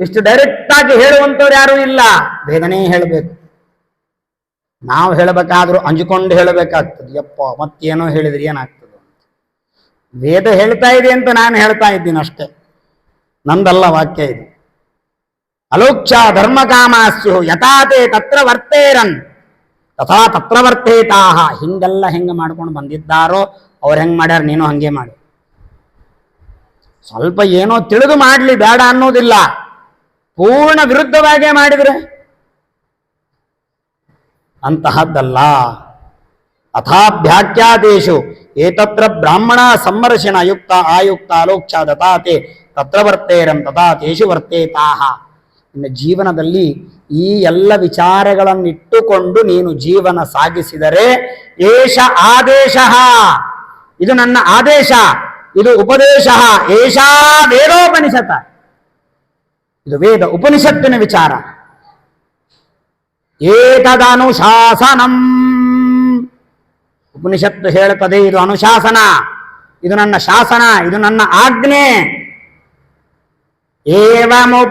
ಇಷ್ಟು ಡೈರೆಕ್ಟ್ ಆಗಿ ಹೇಳುವಂಥವ್ರು ಯಾರೂ ಇಲ್ಲ. ಬೇಗನೆ ಹೇಳಬೇಕು. ನಾವು ಹೇಳಬೇಕಾದ್ರೂ ಅಂಜಿಕೊಂಡು ಹೇಳಬೇಕಾಗ್ತದೆ. ಯಪ್ಪ, ಮತ್ತೇನೋ ಹೇಳಿದ್ರೆ ಏನಾಗ್ತದೆ ವೇದ ಹೇಳ್ತಾ ಇದೆ ಅಂತ ನಾನು ಹೇಳ್ತಾ ಇದ್ದೀನಿ ಅಷ್ಟೇ. ನಂದಲ್ಲ ವಾಕ್ಯ ಇದು. ಅಲೋಕ್ಷ ಧರ್ಮಕಾಮಾಸ್ಯು ಯಥಾತೆ ತತ್ರ ವರ್ತೇರನ್. ತಥಾ ತತ್ರ ವರ್ತೇತಾಹ. ಹಿಂಗೆಲ್ಲ ಹೆಂಗೆ ಮಾಡ್ಕೊಂಡು ಬಂದಿದ್ದಾರೋ ಅವ್ರು ಹೆಂಗೆ ಮಾಡ್ಯಾರ ನೀನು ಹಂಗೆ ಮಾಡು. ಸ್ವಲ್ಪ ಏನೋ ತಿಳಿದು ಮಾಡಲಿ, ಬೇಡ ಅನ್ನೋದಿಲ್ಲ. ಪೂರ್ಣ ವಿರುದ್ಧವಾಗೇ ಮಾಡಿದರೆ ಅಂತಹದ್ದಲ್ಲ. ಅಥಾಭ್ಯಾಖ್ಯಾದೇಶು ಏತತ್ರ ಬ್ರಾಹ್ಮಣ ಸಮ್ಮರ್ಷಣ ಯುಕ್ತ ಆಯುಕ್ತ ಅಲೋಕ್ಷ ದತಾತೆ, ತತ್ರ ವರ್ತೇರಂ ತಥಾ ತೇಷು ವರ್ತೇತಾಹ. ನಿನ್ನ ಜೀವನದಲ್ಲಿ ಈ ಎಲ್ಲ ವಿಚಾರಗಳನ್ನಿಟ್ಟುಕೊಂಡು ನೀನು ಜೀವನ ಸಾಗಿಸಿದರೆ ಏಷ ಆದೇಶ. ಇದು ನನ್ನ ಆದೇಶ. ಇದು ಉಪದೇಶ. ಏಷಾ ವೇದೋಪನಿಷತ್. ಇದು ವೇದ ಉಪನಿಷತ್ತಿನ ವಿಚಾರ. ಏತದನುಶಾಸನಂ ಉಪನಿಷತ್ತು ಹೇಳುತ್ತದೆ, ಇದು ಅನುಶಾಸನ. ಇದು ನನ್ನ ಶಾಸನ, ಇದು ನನ್ನ ಆಜ್ಞೆ. ಏವಮುಪಾಸಿತವ್ಯಂ.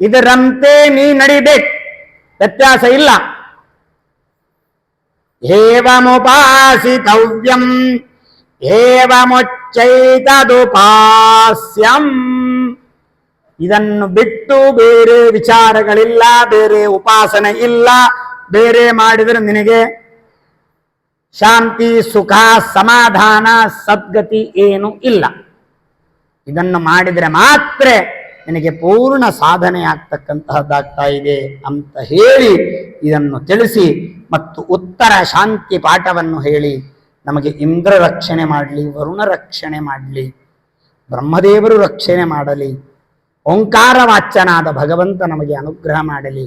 ಇದರಂತೆ ನೀ ನಡಿಬೇಕು. ವ್ಯತ್ಯಾಸ ಇಲ್ಲ. ಏವಮುಪಾಸಿತವ್ಯಂ ಏವಮುಚ್ಚೈತದುಪಾಸ್ಯಂ ಇದನ್ನು ಬಿಟ್ಟು ಬೇರೆ ವಿಚಾರಗಳಿಲ್ಲ, ಬೇರೆ ಉಪಾಸನೆ ಇಲ್ಲ, ಬೇರೆ ಮಾಡಿದರೆ ನಿನಗೆ ಶಾಂತಿ, ಸುಖ, ಸಮಾಧಾನ, ಸದ್ಗತಿ ಏನು ಇಲ್ಲ. ಇದನ್ನು ಮಾಡಿದರೆ ಮಾತ್ರ ನಿನಗೆ ಪೂರ್ಣ ಸಾಧನೆ ಆಗ್ತಕ್ಕಂತಹದ್ದಾಗ್ತಾ ಇದೆ ಅಂತ ಹೇಳಿ ಇದನ್ನು ತಿಳಿಸಿ ಮತ್ತು ಉತ್ತರ ಶಾಂತಿ ಪಾಠವನ್ನು ಹೇಳಿ ನಮಗೆ ಇಂದ್ರ ರಕ್ಷಣೆ ಮಾಡಲಿ, ವರುಣ ರಕ್ಷಣೆ ಮಾಡಲಿ, ಬ್ರಹ್ಮದೇವರು ರಕ್ಷಣೆ ಮಾಡಲಿ, ಓಂಕಾರ ವಾಚ್ಯನಾದ ಭಗವಂತ ನಮಗೆ ಅನುಗ್ರಹ ಮಾಡಲಿ.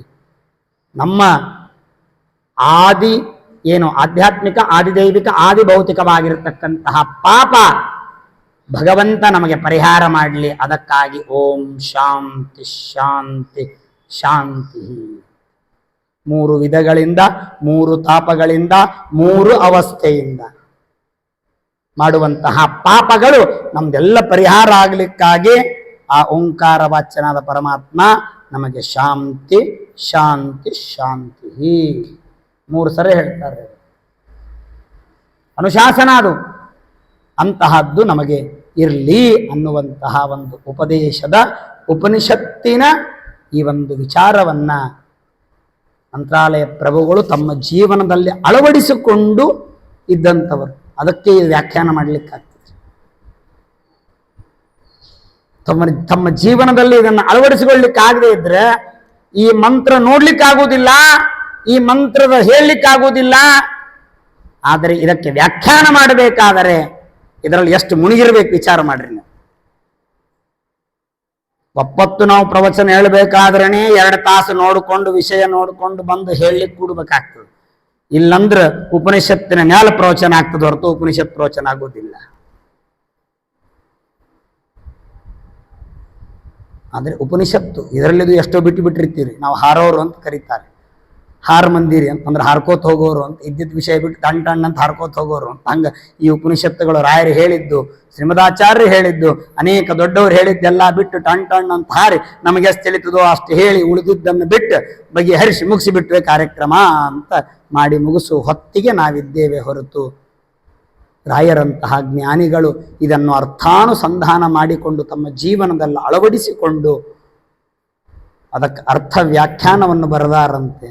ನಮ್ಮ ಆದಿ ಏನು ಆಧ್ಯಾತ್ಮಿಕ, ಆದಿದೈವಿಕ ಆದಿ ಭೌತಿಕವಾಗಿರತಕ್ಕಂತಹ ಪಾಪ ಭಗವಂತ ನಮಗೆ ಪರಿಹಾರ ಮಾಡಲಿ. ಅದಕ್ಕಾಗಿ ಓಂ ಶಾಂತಿ ಶಾಂತಿ ಶಾಂತಿ. ಮೂರು ವಿಧಗಳಿಂದ, ಮೂರು ತಾಪಗಳಿಂದ, ಮೂರು ಅವಸ್ಥೆಯಿಂದ. ಮಾಡುವಂತಹ ಪಾಪಗಳು ನಮ್ದೆಲ್ಲ ಪರಿಹಾರ ಆಗಲಿಕ್ಕಾಗಿ ಆ ಓಂಕಾರ ವಾಚ್ಯನಾದ ಪರಮಾತ್ಮ ನಮಗೆ ಶಾಂತಿ ಶಾಂತಿ ಶಾಂತಿ. ಮೂರು ಸರಿ ಹೇಳ್ತಾರೆ. ಅನುಶಾಸನ ಅದು. ಅಂತಹದ್ದು ನಮಗೆ ಇರಲಿ ಅನ್ನುವಂತಹ ಒಂದು ಉಪದೇಶದ ಉಪನಿಷತ್ತಿನ ಈ ಒಂದು ವಿಚಾರವನ್ನ ಮಂತ್ರಾಲಯ ಪ್ರಭುಗಳು ತಮ್ಮ ಜೀವನದಲ್ಲಿ ಅಳವಡಿಸಿಕೊಂಡು ಇದ್ದಂಥವರು. ಅದಕ್ಕೆ ವ್ಯಾಖ್ಯಾನ ಮಾಡಲಿಕ್ಕಾಗ್ತದೆ ತಮ್ಮ ತಮ್ಮ ಜೀವನದಲ್ಲಿ ಇದನ್ನು ಅಳವಡಿಸಿಕೊಳ್ಳಿಕ್ಕಾಗದೇ ಇದ್ರೆ ಈ ಮಂತ್ರ ನೋಡ್ಲಿಕ್ಕಾಗುವುದಿಲ್ಲ, ಈ ಮಂತ್ರದ ಹೇಳಲಿಕ್ಕಾಗುವುದಿಲ್ಲ. ಆದರೆ ಇದಕ್ಕೆ ವ್ಯಾಖ್ಯಾನ ಮಾಡಬೇಕಾದರೆ ಇದರಲ್ಲಿ ಎಷ್ಟು ಮುಳುಗಿರ್ಬೇಕು ವಿಚಾರ ಮಾಡ್ರಿ ನೀವು. ಒಪ್ಪತ್ತು ನಾವು ಪ್ರವಚನ ಹೇಳಬೇಕಾದ್ರೇ ಎರಡು ತಾಸು ನೋಡಿಕೊಂಡು, ವಿಷಯ ನೋಡಿಕೊಂಡು ಬಂದು ಹೇಳಲಿಕ್ಕೆ ಕೂಡ್ಬೇಕಾಗ್ತದೆ. ಇಲ್ಲಂದ್ರೆ ಉಪನಿಷತ್ತಿನ ಮ್ಯಾಲ ಪ್ರವಚನ ಆಗ್ತದೆ ಹೊರತು ಉಪನಿಷತ್ ಪ್ರವಚನ ಆಗೋದಿಲ್ಲ. ಆದರೆ ಉಪನಿಷತ್ತು, ಇದರಲ್ಲಿದು ಎಷ್ಟೋ ಬಿಟ್ಟು ಬಿಟ್ಟಿರ್ತೀರಿ. ನಾವು ಹಾರೋರು ಅಂತ ಕರೀತಾರೆ. ಹಾರ ಮಂದಿರಿ ಅಂತಂದ್ರೆ ಹಾರ್ಕೋತ ಹೋಗೋರು ಅಂತ ಇದ್ದಿದ್ದ ವಿಷಯ ಬಿಟ್ಟು ಟಣ್ ಟಣ್ ಅಂತ ಹಾರ್ಕೋತ ಹೋಗೋರು ಅಂತ. ಹಂಗೆ ಈ ಉಪನಿಷತ್ತುಗಳು ರಾಯರು ಹೇಳಿದ್ದು, ಶ್ರೀಮದಾಚಾರ್ಯರು ಹೇಳಿದ್ದು, ಅನೇಕ ದೊಡ್ಡವರು ಹೇಳಿದ್ದೆಲ್ಲ ಬಿಟ್ಟು ಟಣ್ ಟಣ್ ಅಂತ ಹಾರಿ ನಮಗೆ ಎಷ್ಟು ತಿಳಿತದೋ ಅಷ್ಟು ಹೇಳಿ ಉಳಿದಿದ್ದನ್ನು ಬಿಟ್ಟು ಬಗೆಹರಿಸಿ ಮುಗಿಸಿಬಿಟ್ವೆ ಕಾರ್ಯಕ್ರಮ ಅಂತ ಮಾಡಿ ಮುಗಿಸು ಹೊತ್ತಿಗೆ ನಾವಿದ್ದೇವೆ ಹೊರತು. ರಾಯರಂತಹ ಜ್ಞಾನಿಗಳು ಇದನ್ನು ಅರ್ಥಾನುಸಂಧಾನ ಮಾಡಿಕೊಂಡು ತಮ್ಮ ಜೀವನದಲ್ಲಿ ಅಳವಡಿಸಿಕೊಂಡು ಅದಕ್ಕೆ ಅರ್ಥ ವ್ಯಾಖ್ಯಾನವನ್ನು ಬರೆದಾರಂತೆ.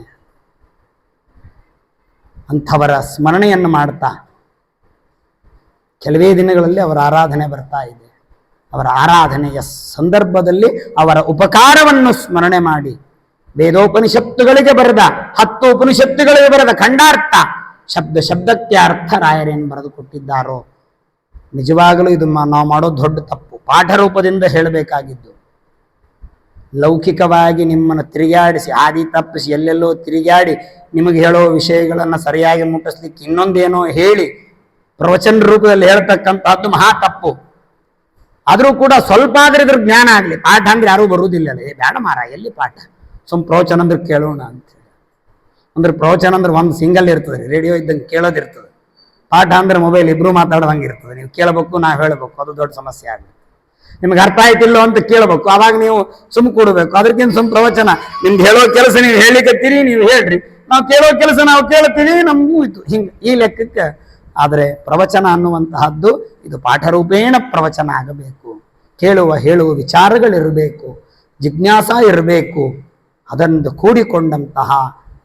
ಅಂಥವರ ಸ್ಮರಣೆಯನ್ನು ಮಾಡ್ತಾ ಕೆಲವೇ ದಿನಗಳಲ್ಲಿ ಅವರ ಆರಾಧನೆ ಬರ್ತಾ ಇದೆ. ಅವರ ಆರಾಧನೆಯ ಸಂದರ್ಭದಲ್ಲಿ ಅವರ ಉಪಕಾರವನ್ನು ಸ್ಮರಣೆ ಮಾಡಿ. ವೇದೋಪನಿಷತ್ತುಗಳಿಗೆ ಬರೆದ, ಹತ್ತು ಉಪನಿಷತ್ತುಗಳಿಗೆ ಬರೆದ ಖಂಡಾರ್ಥ, ಶಬ್ದ ಶಬ್ದಕ್ಕೆ ಅರ್ಥ ರಾಯರೇನು ಬರೆದು ಕೊಟ್ಟಿದ್ದಾರೋ? ನಿಜವಾಗಲೂ ಇದು ನಾವು ಮಾಡೋ ದೊಡ್ಡ ತಪ್ಪು. ಪಾಠ ರೂಪದಿಂದ ಹೇಳಬೇಕಾಗಿದ್ದು. ಲೌಕಿಕವಾಗಿ ನಿಮ್ಮನ್ನು ತಿರುಗಾಡಿಸಿ, ಆದಿ ತಪ್ಪಿಸಿ, ಎಲ್ಲೆಲ್ಲೋ ತಿರುಗಾಡಿ ನಿಮಗೆ ಹೇಳೋ ವಿಷಯಗಳನ್ನು ಸರಿಯಾಗಿ ಮುಟ್ಟಿಸ್ಲಿಕ್ಕೆ ಇನ್ನೊಂದೇನೋ ಹೇಳಿ ಪ್ರವಚನ ರೂಪದಲ್ಲಿ ಹೇಳ್ತಕ್ಕಂಥದ್ದು ಮಹಾ ತಪ್ಪು. ಆದರೂ ಕೂಡ ಸ್ವಲ್ಪ ಆದ್ರೆ ಇದ್ರ ಜ್ಞಾನ ಆಗಲಿ. ಪಾಠ ಅಂದ್ರೆ ಯಾರೂ ಬರುವುದಿಲ್ಲ ಏ, ಬೇಡ ಮಾರ ಎಲ್ಲಿ ಪಾಠ? ಸುಮ್ ಪ್ರವಚನ ಅಂದ್ರೆ ಕೇಳೋಣ ಅಂತ ಅಂದ್ರೆ ಪ್ರವಚನ ಅಂದ್ರೆ ಒಂದು ಸಿಂಗಲ್ ಇರ್ತದೆ ರೇಡಿಯೋ ಇದ್ದಂಗೆ ಕೇಳೋದಿರ್ತದೆ. ಪಾಠ ಅಂದ್ರೆ ಮೊಬೈಲ್ ಇಬ್ರು ಮಾತಾಡ್ದಂಗೆ ಇರ್ತದೆ. ನೀವು ಕೇಳಬೇಕು, ನಾವು ಹೇಳಬೇಕು. ಅದು ದೊಡ್ಡ ಸಮಸ್ಯೆ ಆಗುತ್ತೆ ನಿಮ್ಗೆ ಅರ್ಥ ಆಯ್ತಿಲ್ಲೋ ಅಂತ ಕೇಳಬೇಕು. ಅವಾಗ ನೀವು ಸುಮ್ ಕೊಡಬೇಕು. ಅದಕ್ಕಿಂತ ಸುಮ್ ಪ್ರವಚನ. ನಿಮ್ಗೆ ಹೇಳೋ ಕೆಲಸ ನೀವು ಹೇಳಿಕತ್ತೀರಿ ನೀವು ಹೇಳ್ರಿ. ನಾವು ಕೇಳೋ ಕೆಲಸ ನಾವು ಕೇಳ್ತೀವಿ, ನಮಗೂ ಇತ್ತು ಹಿಂಗೆ ಈ ಲೆಕ್ಕಕ್ಕೆ. ಆದರೆ ಪ್ರವಚನ ಅನ್ನುವಂತಹದ್ದು ಇದು ಪಾಠರೂಪೇಣ ಪ್ರವಚನ ಆಗಬೇಕು. ಕೇಳುವ, ಹೇಳುವ ವಿಚಾರಗಳಿರಬೇಕು. ಜಿಜ್ಞಾಸ ಇರಬೇಕು. ಅದನ್ನು ಕೂಡಿಕೊಂಡಂತಹ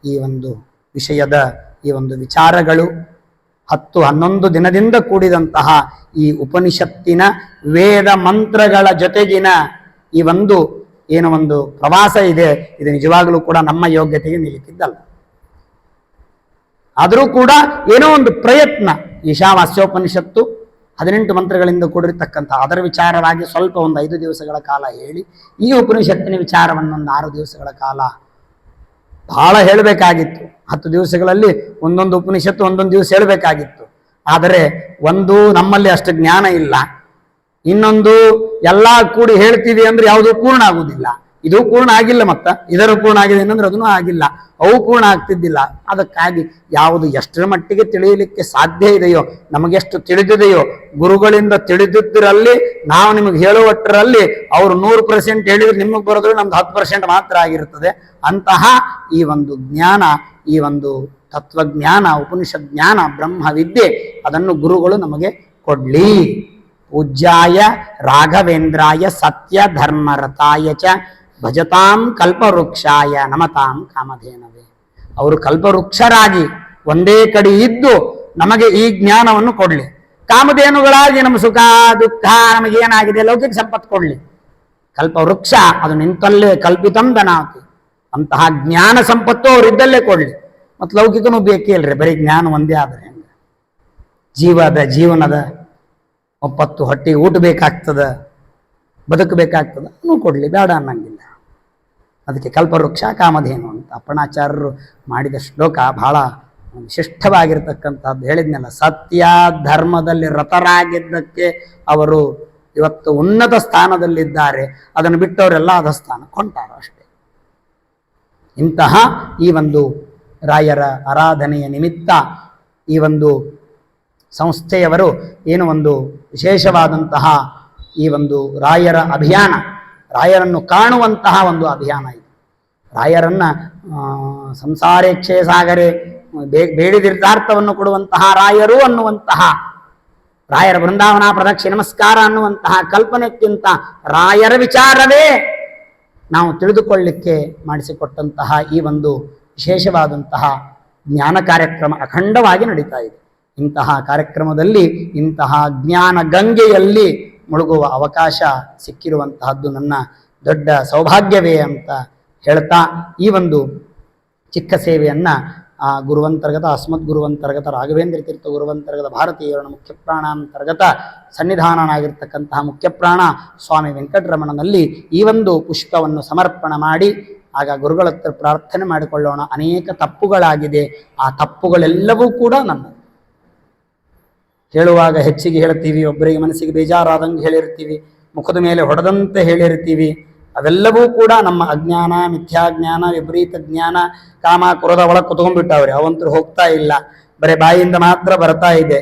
ಈ ಒಂದು ವಿಷಯದ ಈ ಒಂದು ವಿಚಾರಗಳು ಹತ್ತು ಹನ್ನೊಂದು ದಿನದಿಂದ ಕೂಡಿದಂತಹ ಈ ಉಪನಿಷತ್ತಿನ ವೇದ ಮಂತ್ರಗಳ ಜೊತೆಗಿನ ಈ ಒಂದು ಏನು ಒಂದು ಪ್ರವಾಸ ಇದೆ, ಇದು ನಿಜವಾಗಲೂ ಕೂಡ ನಮ್ಮ ಯೋಗ್ಯತೆಗೆ ನಿಲ್ಲಿಕ್ಕಿದ್ದಲ್ಲ. ಆದರೂ ಕೂಡ ಏನೋ ಒಂದು ಪ್ರಯತ್ನ ಈಶಾವಾಸ್ಯೋಪನಿಷತ್ತು ಹದಿನೆಂಟು ಮಂತ್ರಗಳಿಂದ ಕೂಡಿರ್ತಕ್ಕಂಥ, ಅದರ ವಿಚಾರವಾಗಿ ಸ್ವಲ್ಪ ಒಂದು ಐದು ದಿವಸಗಳ ಕಾಲ ಹೇಳಿ, ಈ ಉಪನಿಷತ್ತಿನ ವಿಚಾರವನ್ನು ಒಂದು ಆರು ದಿವಸಗಳ ಕಾಲ ಬಹಳ ಹೇಳಬೇಕಾಗಿತ್ತು. ಹತ್ತು ದಿವಸಗಳಲ್ಲಿ ಒಂದೊಂದು ಉಪನಿಷತ್ತು ಒಂದೊಂದು ದಿವಸ ಹೇಳಬೇಕಾಗಿತ್ತು. ಆದರೆ ಒಂದು ನಮ್ಮಲ್ಲಿ ಅಷ್ಟು ಜ್ಞಾನ ಇಲ್ಲ. ಇನ್ನೊಂದು ಎಲ್ಲ ಕೂಡಿ ಹೇಳ್ತೀವಿ ಅಂದ್ರೆ ಯಾವುದು ಪೂರ್ಣ ಆಗುವುದಿಲ್ಲ. ಇದು ಪೂರ್ಣ ಆಗಿಲ್ಲ ಮತ್ತ. ಇದರ ಪೂರ್ಣ ಆಗಿದೆ ಏನಂದ್ರೆ ಅದನ್ನು ಆಗಿಲ್ಲ. ಅವು ಪೂರ್ಣ ಆಗ್ತಿದ್ದಿಲ್ಲ. ಅದಕ್ಕಾಗಿ ಯಾವುದು ಎಷ್ಟರ ಮಟ್ಟಿಗೆ ತಿಳಿಯಲಿಕ್ಕೆ ಸಾಧ್ಯ ಇದೆಯೋ, ನಮಗೆಷ್ಟು ತಿಳಿದಿದೆಯೋ, ಗುರುಗಳಿಂದ ತಿಳಿದಿದ್ದರಲ್ಲಿ, ನಾವು ನಿಮಗೆ ಹೇಳುವಟ್ಟರಲ್ಲಿ ಅವರು ನೂರು ಪರ್ಸೆಂಟ್ ಹೇಳಿದ್ರೆ ನಿಮಗೆ ಬರೋದ್ರೆ ನಮ್ದು ಹತ್ತು ಪರ್ಸೆಂಟ್ ಮಾತ್ರ ಆಗಿರ್ತದೆ ಅಂತಹ ಈ ಒಂದು ಜ್ಞಾನ, ಈ ಒಂದು ತತ್ವಜ್ಞಾನ ಉಪನಿಷತ್ ಜ್ಞಾನ ಬ್ರಹ್ಮ ವಿದ್ಯೆ ಅದನ್ನು ಗುರುಗಳು ನಮಗೆ ಕೊಡ್ಲಿ. ಪೂಜ್ಯಾಯ ರಾಘವೇಂದ್ರಾಯ ಸತ್ಯ ಧರ್ಮರತಾಯ ಚ ಭಜತಾಂ ಕಲ್ಪವೃಕ್ಷಾಯ ನಮತಾಂ ಕಾಮಧೇನವೇ. ಅವರು ಕಲ್ಪವೃಕ್ಷರಾಗಿ ಒಂದೇ ಕಡೆ ಇದ್ದು ನಮಗೆ ಈ ಜ್ಞಾನವನ್ನು ಕೊಡಲಿ. ಕಾಮಧೇನುಗಳಾಗಿ ನಮ್ಮ ಸುಖ, ದುಃಖ, ನಮಗೆ ಏನಾಗಿದೆ? ಲೌಕಿಕ ಸಂಪತ್ತು ಕೊಡಲಿ. ಕಲ್ಪವೃಕ್ಷ, ಅದು ನಿಂತಲ್ಲೇ ಕಲ್ಪಿತಂ ದನಾತಿ. ಅಂತಹ ಜ್ಞಾನ ಸಂಪತ್ತು ಅವರಿದ್ದಲ್ಲೇ ಕೊಡಲಿ. ಮತ್ತು ಲೌಕಿಕನೂ ಬೇಕೇ ಇಲ್ರಿ, ಬರೀ ಜ್ಞಾನ ಒಂದೇ ಆದ್ರೆ ಜೀವದ ಜೀವನದ ಒಪ್ಪತ್ತು ಹೊಟ್ಟೆಗೆ ಊಟ ಬೇಕಾಗ್ತದ ಬದುಕಬೇಕಾಗ್ತದೆ. ಅವನು ಕೊಡಲಿ, ಬೇಡ ಅನ್ನಂಗಿಲ್ಲ. ಅದಕ್ಕೆ ಕಲ್ಪವೃಕ್ಷ, ಕಾಮಧೇನು ಅಂತ ಅಪ್ಪಣಾಚಾರ್ಯರು ಮಾಡಿದ ಶ್ಲೋಕ ಬಹಳ ವಿಶಿಷ್ಟವಾಗಿರ್ತಕ್ಕಂಥದ್ದು ಹೇಳಿದ್ನಲ್ಲ, ಸತ್ಯ ಧರ್ಮದಲ್ಲಿ ರಥರಾಗಿದ್ದಕ್ಕೆ ಅವರು ಇವತ್ತು ಉನ್ನತ ಸ್ಥಾನದಲ್ಲಿದ್ದಾರೆ. ಅದನ್ನು ಬಿಟ್ಟವರೆಲ್ಲ ಅಧಸ್ಥಾನ ಕೊಂಟಾರ ಅಷ್ಟೇ. ಇಂತಹ ಈ ಒಂದು ರಾಯರ ಆರಾಧನೆಯ ನಿಮಿತ್ತ ಈ ಒಂದು ಸಂಸ್ಥೆಯವರು ಏನು ಒಂದು ವಿಶೇಷವಾದಂತಹ ಈ ಒಂದು ರಾಯರ ಅಭಿಯಾನ, ರಾಯರನ್ನು ಕಾಣುವಂತಹ ಒಂದು ಅಭಿಯಾನ ಇದು. ರಾಯರನ್ನ ಸಂಸಾರೇಕ್ಷೇ ಸಾಗರೆ, ಬೇ- ಬೇಡಿದಿರ್ತಾರ್ಥವನ್ನು ಕೊಡುವಂತಹ ರಾಯರು ಅನ್ನುವಂತಹ, ರಾಯರ ಬೃಂದಾವನ ಪ್ರದಕ್ಷಿಣ ನಮಸ್ಕಾರ ಅನ್ನುವಂತಹ ಕಲ್ಪನೆಕ್ಕಿಂತ ರಾಯರ ವಿಚಾರವೇ ನಾವು ತಿಳಿದುಕೊಳ್ಳಿಕ್ಕೆ ಮಾಡಿಸಿಕೊಟ್ಟಂತಹ ಈ ಒಂದು ವಿಶೇಷವಾದಂತಹ ಜ್ಞಾನ ಕಾರ್ಯಕ್ರಮ ಅಖಂಡವಾಗಿ ನಡೀತಾ ಇದೆ. ಇಂತಹ ಕಾರ್ಯಕ್ರಮದಲ್ಲಿ ಇಂತಹ ಜ್ಞಾನ ಗಂಗೆಯಲ್ಲಿ ಮುಳುಗುವ ಅವಕಾಶ ಸಿಕ್ಕಿರುವಂತಹದ್ದು ನನ್ನ ದೊಡ್ಡ ಸೌಭಾಗ್ಯವೇ ಅಂತ ಹೇಳ್ತಾ ಈ ಒಂದು ಚಿಕ್ಕ ಸೇವೆಯನ್ನು ಆ ಗುರುವಂತರ್ಗತ, ಅಸ್ಮದ್ ಗುರುವಂತರ್ಗತ, ರಾಘವೇಂದ್ರ ತೀರ್ಥ ಗುರುವಂತರ್ಗತ ಭಾರತೀಯರ ಮುಖ್ಯ ಪ್ರಾಣಾಂತರ್ಗತ ಸನ್ನಿಧಾನನಾಗಿರ್ತಕ್ಕಂತಹ ಮುಖ್ಯಪ್ರಾಣ ಸ್ವಾಮಿ ವೆಂಕಟರಮಣನಲ್ಲಿ ಈ ಒಂದು ಪುಷ್ಪವನ್ನು ಸಮರ್ಪಣ ಮಾಡಿ ಆಗ ಗುರುಗಳ ಪ್ರಾರ್ಥನೆ ಮಾಡಿಕೊಳ್ಳೋಣ. ಅನೇಕ ತಪ್ಪುಗಳಾಗಿದೆ. ಆ ತಪ್ಪುಗಳೆಲ್ಲವೂ ಕೂಡ ನನ್ನ ಹೇಳುವಾಗ ಹೆಚ್ಚಿಗೆ ಹೇಳ್ತೀವಿ, ಒಬ್ಬರಿಗೆ ಮನಸ್ಸಿಗೆ ಬೇಜಾರಾದಂಗೆ ಹೇಳಿರ್ತೀವಿ, ಮುಖದ ಮೇಲೆ ಹೊಡೆದಂತೆ ಹೇಳಿರ್ತೀವಿ. ಅವೆಲ್ಲವೂ ಕೂಡ ನಮ್ಮ ಅಜ್ಞಾನ, ಮಿಥ್ಯಾಜ್ಞಾನ, ವಿಪರೀತ ಜ್ಞಾನ, ಕಾಮ ಕುರದ ಒಳಗೆ ಕುತ್ಕೊಂಡ್ಬಿಟ್ಟವ್ರೆ ಅವಂತರು ಹೋಗ್ತಾ ಇಲ್ಲ. ಬರೀ ಬಾಯಿಯಿಂದ ಮಾತ್ರ ಬರ್ತಾ ಇದೆ.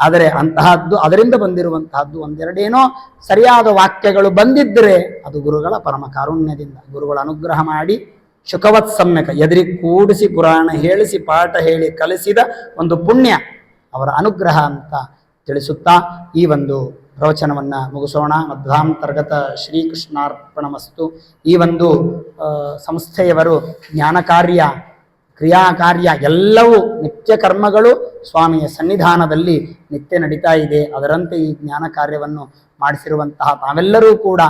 ಆದರೆ ಅಂತಹದ್ದು, ಅದರಿಂದ ಬಂದಿರುವಂತಹದ್ದು ಒಂದೆರಡೇನೋ ಸರಿಯಾದ ವಾಕ್ಯಗಳು ಬಂದಿದ್ದರೆ ಅದು ಗುರುಗಳ ಪರಮ ಕಾರುಣ್ಯದಿಂದ. ಗುರುಗಳ ಅನುಗ್ರಹ ಮಾಡಿ ಶುಕವತ್ ಸಮ್ಯಕ ಎದುರಿ ಕೂಡಿಸಿ ಪುರಾಣ ಹೇಳಿಸಿ, ಪಾಠ ಹೇಳಿ ಕಲಿಸಿದ ಒಂದು ಪುಣ್ಯ. ಅವರ ಅನುಗ್ರಹ ಅಂತ ತಿಳಿಸುತ್ತಾ ಈ ಒಂದು ಪ್ರವಚನವನ್ನ ಮುಗಿಸೋಣ. ಮಧ್ವಾಂತರ್ಗತ ಶ್ರೀಕೃಷ್ಣಾರ್ಪಣಮಸ್ತು. ಈ ಒಂದು ಸಂಸ್ಥೆಯವರು ಜ್ಞಾನ ಕಾರ್ಯ, ಕ್ರಿಯಾ ಕಾರ್ಯ ಎಲ್ಲವೂ ನಿತ್ಯ ಕರ್ಮಗಳು ಸ್ವಾಮಿಯ ಸನ್ನಿಧಾನದಲ್ಲಿ ನಿತ್ಯ ನಡೀತಾ ಇದೆ. ಅದರಂತೆ ಈ ಜ್ಞಾನ ಕಾರ್ಯವನ್ನು ಮಾಡಿಸಿರುವಂತಹ ತಾವೆಲ್ಲರೂ ಕೂಡ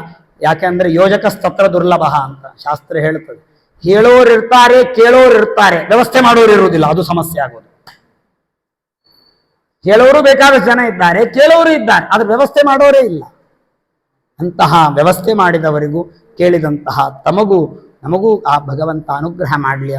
ಯಾಕೆಂದ್ರೆ ಯೋಜಕ ಸ್ತತ್ರ ದುರ್ಲಭ ಅಂತ ಶಾಸ್ತ್ರ ಹೇಳುತ್ತದೆ. ಹೇಳೋರಿರ್ತಾರೆ, ಕೇಳೋರಿರ್ತಾರೆ. ವ್ಯವಸ್ಥೆ ಮಾಡೋರು ಇರುವುದಿಲ್ಲ ಅದು ಸಮಸ್ಯೆ ಆಗೋದು. ಹೇಳೋರು ಬೇಕಾದಷ್ಟು ಜನ ಇದ್ದಾರೆ, ಕೇಳೋರು ಇದ್ದಾರೆ ಅದ್ರ ವ್ಯವಸ್ಥೆ ಮಾಡೋರೇ ಇಲ್ಲ. ಅಂತಹ ವ್ಯವಸ್ಥೆ ಮಾಡಿದವರಿಗೂ ಕೇಳಿದಂತಹ ತಮಗೂ, ನಮಗೂ ಆ ಭಗವಂತ ಅನುಗ್ರಹ ಮಾಡಲಿ